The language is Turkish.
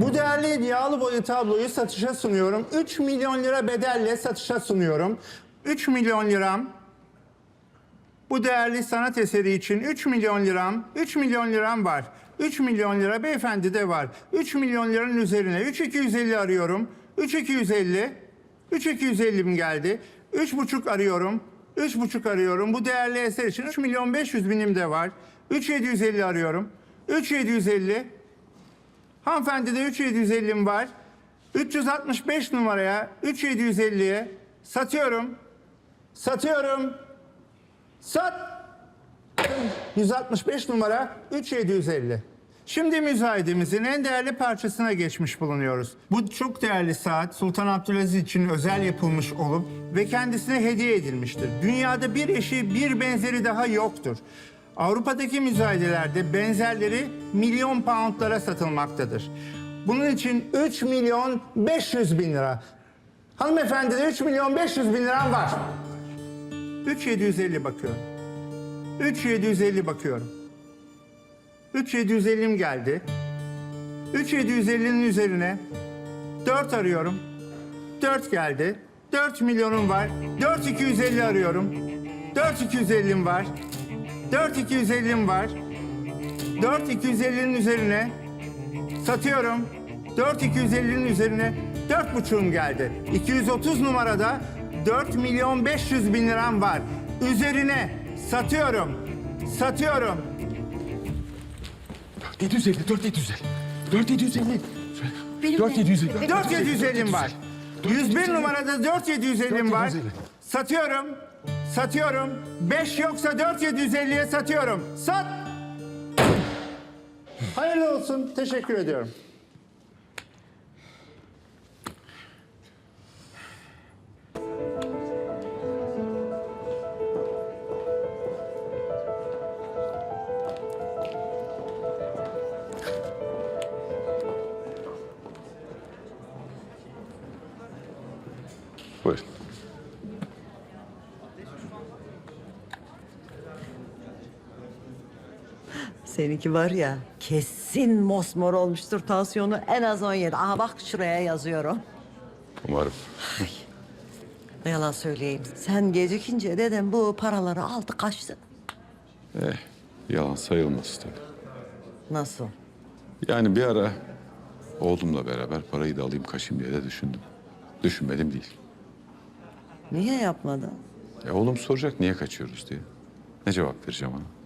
Bu değerli yağlı boya tabloyu satışa sunuyorum. 3 milyon lira bedelle satışa sunuyorum. 3 milyon liram bu değerli sanat eseri için 3 milyon liram, 3 milyon liram var. 3 milyon lira beyefendi de var. 3 milyon liranın üzerine 3250 arıyorum. 3250. 3250'm geldi. 3,5 arıyorum. 3,5 arıyorum. Bu değerli eser için 3 milyon 500 binim de var. 3750 arıyorum. 3750. Hanımefendi de 3750'm var. 365 numaraya 3750'ye satıyorum. Satıyorum. Sat. 165 numara 3750. Şimdi müzayedemizin en değerli parçasına geçmiş bulunuyoruz. Bu çok değerli saat Sultan Abdülaziz için özel yapılmış olup ve kendisine hediye edilmiştir. Dünyada bir eşi bir benzeri daha yoktur. Avrupa'daki müzayedelerde benzerleri milyon poundlara satılmaktadır. Bunun için 3 milyon 500 bin lira. Hanımefendi de 3 milyon 500 bin liram var. 3750 bakıyorum. 3750 bakıyorum. 3750'm geldi. 3750'nin üzerine 4 arıyorum. 4 geldi. 4 milyonum var. 4250 arıyorum. 4250'm var. 4250'm var. 4250'nin üzerine satıyorum. 4250'nin üzerine 4,5'um geldi. 230 numarada 4 milyon 500 bin liram var. Üzerine satıyorum. Satıyorum. 750, 4750. 4750. Benim de. 4750. 4750'm var. 101 numarada 4750'm var. 4750. Satıyorum. Satıyorum. 5 yoksa 4750'ye satıyorum. Sat. Hayırlı olsun. Teşekkür ediyorum. Buyurun. Seninki var ya kesin mosmor olmuştur tansiyonu en az 17. Aha bak şuraya yazıyorum. Umarım. Ne yalan söyleyeyim. Sen gecikince dedem bu paraları aldı kaçtı. Eh, yalan sayılmaz tabii. Nasıl? Yani bir ara oğlumla beraber parayı da alayım kaçayım diye de düşündüm. Düşünmedim değil. Niye yapmadın? E oğlum soracak niye kaçıyoruz diye. Ne cevap vereceğim ona?